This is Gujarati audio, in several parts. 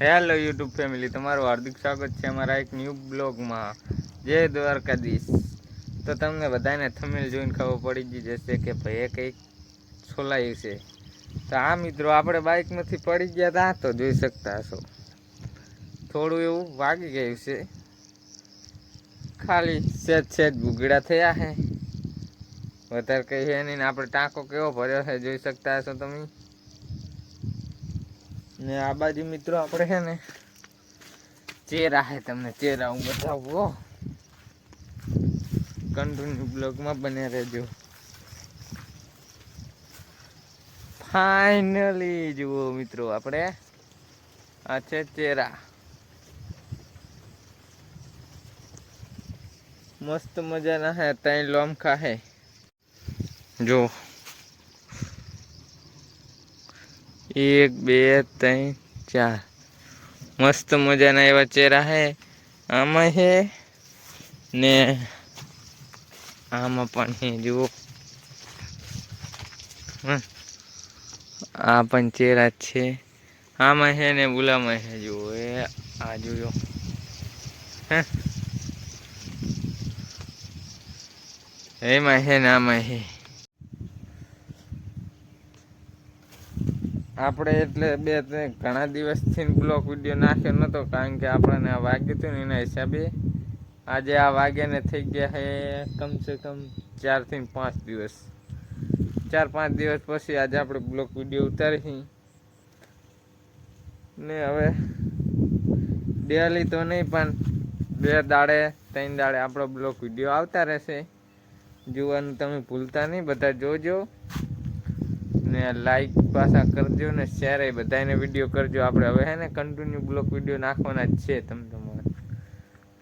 હેલો યુટ્યુબ ફેમિલી તમારું હાર્દિક સ્વાગત છે અમારા એક ન્યૂ બ્લોગમાં જય દ્વારકાધીશ. તો તમને બધાને થમેલ જોઈને ખબર પડી ગઈ જશે કે ભાઈએ કંઈક છોલાયું છે. તો આ મિત્રો, આપણે બાઇકમાંથી પડી ગયા હતા તો જોઈ શકતા હશો. થોડું એવું વાગી ગયું છે. ખાલી સેજ સેજ ભૂગડા થયા છે વધારે કહીએ નહીં આપણે ટાંકો કેવો ભર્યો છે જોઈ શકતા હશો તમે. ને આ બાજુ મિત્રો આપણે છે ને ચેરા છે તમને, ચેરા હું બતાવું, હો. કન્ટિન્યુ બ્લોગમાં બને રહેજો. ફાઇનલી જુઓ મિત્રો આપણે, આ છે ચેરા. મસ્ત મજાના હે, ત્રણ લોમખા હે. જો. એક, બે, ત્રણ, ચાર. મસ્ત મજાના એવા ચહેરા હે. આમાં હે ને આમાં પણ હે, જુઓ. આ પણ ચહેરા છે. આમાં હે ને બોલામાં હે, જુઓ. એ આ જોયો. હે એમાં હે ને આમાં હે. આપણે એટલે બે ઘણા દિવસથી બ્લોક વીડિયો નાખ્યો નહોતો કારણ કે આપણને આ વાગ્યું હતું ને એના હિસાબે. આજે આ વાગ્યાને થઈ ગયા છે કમસે કમ ચારથી પાંચ દિવસ. ચાર પાંચ દિવસ પછી આજે આપણે બ્લોક વીડિયો ઉતારી ને હવે ડેલી તો નહીં, પણ બે દાડે, ત્રણ દાડે આપણો બ્લોક વીડિયો આવતા રહેશે. જોવાનું તમે ભૂલતા નહીં, બધા જોજો. ને લાઈક પાછા કરજો ને શેર એ બધાને વીડિયો કરજો. આપણે હવે હે ને કન્ટિન્યુ બ્લોક વીડિયો નાખવાના જ છે તમે તમારે.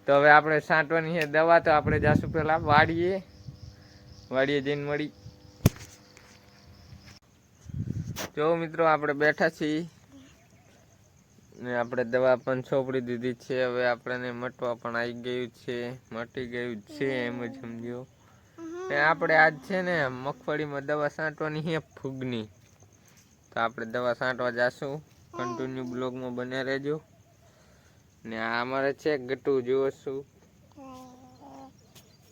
તો હવે આપણે છાંટવાની છે દવા, તો આપણે જાશું પહેલાં વાડીએ. વાડીએ જઈને મળી. જો મિત્રો, આપણે બેઠા છીએ. ને આપણે દવા પણ છોપડી દીધી છે. હવે આપણને મટવા પણ આવી ગયું છે. મટી ગયું છે એમ જ સમજો. ને આપણે આજ છે ને મગફળીમાં દવા છાંટવાની છે ફૂગની. તો આપણે દવા છાંટવા જાશું. કન્ટિન્યુ બ્લોગમાં બન્યા રહેજો. ને આ અમારે છે ગટુ, જુઓ છું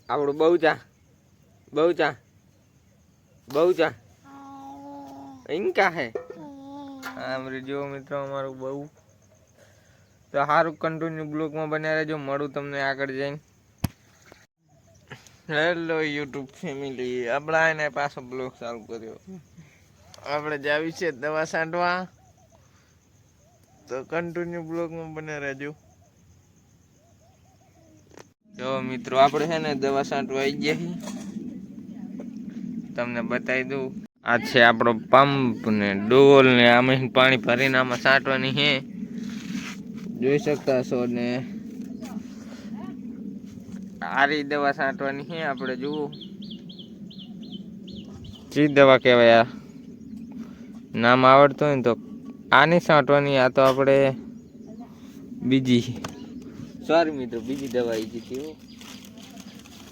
આપણું બહુ ચા. બહુ ચા. બહુ ચા. ઇન્કા હે. આમરી જુઓ મિત્રો, અમારું બહુ. તો સારું કન્ટિન્યુ બ્લોગમાં બન્યા રહેજો. મળું તમને આગળ જઈને. હેલો યુટ્યુબ ફેમિલી આપણે એને પાછો બ્લોગ ચાલુ કર્યો. આપણે જાવી છે દવા સાંટવા તો કન્ટિન્યુ બ્લોગમાં બને રહેજો. તો મિત્રો, આપણે છે ને દવા સાંટવા આવી ગયા તમને બતાવી દઉં. આ છે આપણો પંપ ને ડોલ ને આમાં પાણી ભરીને આમાં સાંટવાની છે. જોઈ શકતા છો ને? આરી દવા છાંટવાની છે આપણે જુઓ. ચી દવા કહેવાય આ? નામ આવડતું હોય ને તો આની છાંટવાની આ તો આપણે બીજી. સોરી મિત્રો બીજી દવા આવી જીતી હો.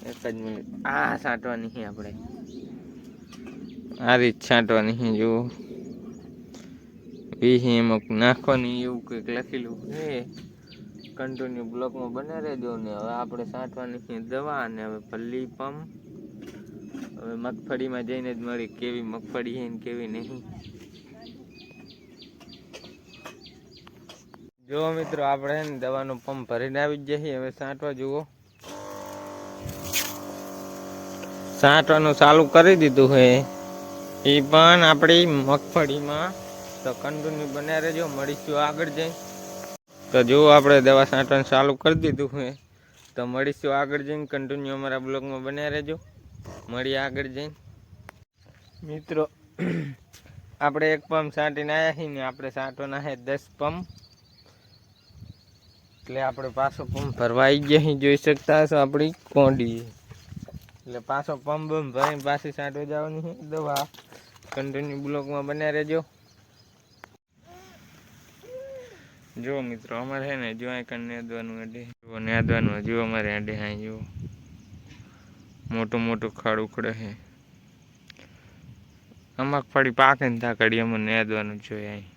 એક જ મિનિટ. આ છાંટવાની છે આપણે. આ રીત છાંટવાની છે જુઓ. વીસી એમાં નાખવાની એવું કંઈક લખેલું છે. કન્ટિન્યુ બ્લોકમાં બને રહેજો ને હવે આપણે છે દવા અને હવે પલ્લી પંપ હવે મગફળીમાં જઈને જ મળી કેવી મગફળી છે ને કેવી નહીં. જો મિત્રો, આપણે ને દવાનો પંપ ભરીને આવી જ જઈએ. હવે છાંટવા જુઓ. છાંટવાનું ચાલુ કરી દીધું છે એ પણ આપણી મગફળીમાં. તો કન્ટિન્યુ બન્યા રહેજો. મળીશું આગળ જઈ તો જો આપણે દવા છાંટવાનું ચાલુ કરી દીધું હોય તો મળીશું આગળ જઈને. કન્ટિન્યુ અમારા બ્લોગમાં બન્યા રહેજો. મળીએ આગળ જઈને. મિત્રો, આપણે એક પંપ છાંટીને આવ્યા છીએ ને આપણે છાંટવાના છે દસ પંપ. એટલે આપણે પાછો પંપ ભરવા આવી ગયા છીએ, જોઈ શકતા હશો આપણી કોંડી એટલે પાછો પંપ ભરીને પાછી છાંટવા જવાની દવા. કન્ટિન્યુ બ્લોકમાં બન્યા રહેજો. જો મિત્રો, અમારે છે ને જો અહીં કણ નેદવાનું અડે. જો નેદવાનું, જો અમારે અડે હા જો. મોટું મોટું ખાડ ઉખડે છે. અમાક ફળી પાકે ને ત્યાં કાઢી અમે નેદવાનું જોઈએ અહીં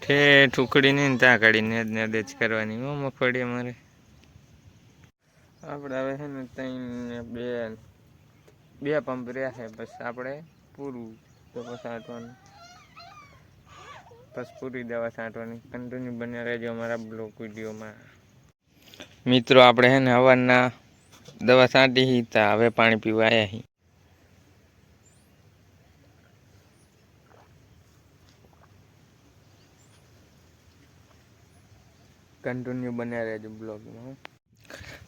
ઠે ઠુકડી નહીં ને ત્યાં કાઢી નેદ નેદ જ કરવાની. હો મફળી અમારે. આપણે હવે છે ને ત્રણ બે બે પંપ રહ્યા છે, બસ આપણે પૂરું પસાર છાંટવાનું બસ પૂરી દવા છાંટવાની. કન્ટિન્યુ બને રહેજો અમારા બ્લોક વિડીયોમાં. મિત્રો આપણે હે ને હવાના દવા છાંટી હતા હવે પાણી પીવા આવ્યા છીએ કન્ટિન્યુ બન્યા રહેજો બ્લોગમાં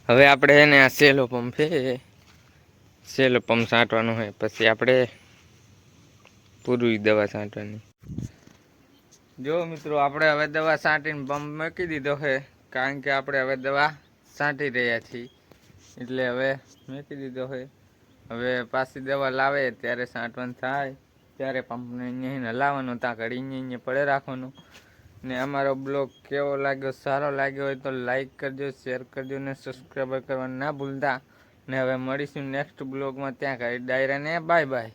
હવે આપણે એને આ સેલો પંપ છે સેલો પંપ છાંટવાનો હોય પછી આપણે પૂરી દવા છાંટવાની. જો મિત્રો, આપણે હવે દવા છાંટીને પંપ મૂકી દીધો છે, કારણ કે આપણે હવે દવા છાંટી રહ્યા છીએ. એટલે હવે મૂકી દીધો છે. હવે પાછી દવા લાવે, ત્યારે છાંટવાનું થાય, ત્યારે પંપને અહીંયા હલાવવાનો, ત્યાં ઘડી અહીંયા પડે રાખવાનું. ને અમારો બ્લોગ કેવો લાગ્યો, સારો લાગ્યો હોય તો લાઈક કરજો, શેર કરજો ને સબસ્ક્રાઈબર કરવાનું ના ભૂલતા. ને હવે મળીશું નેક્સ્ટ બ્લોગમાં. ત્યાં ઘડી ડાયરાને બાય બાય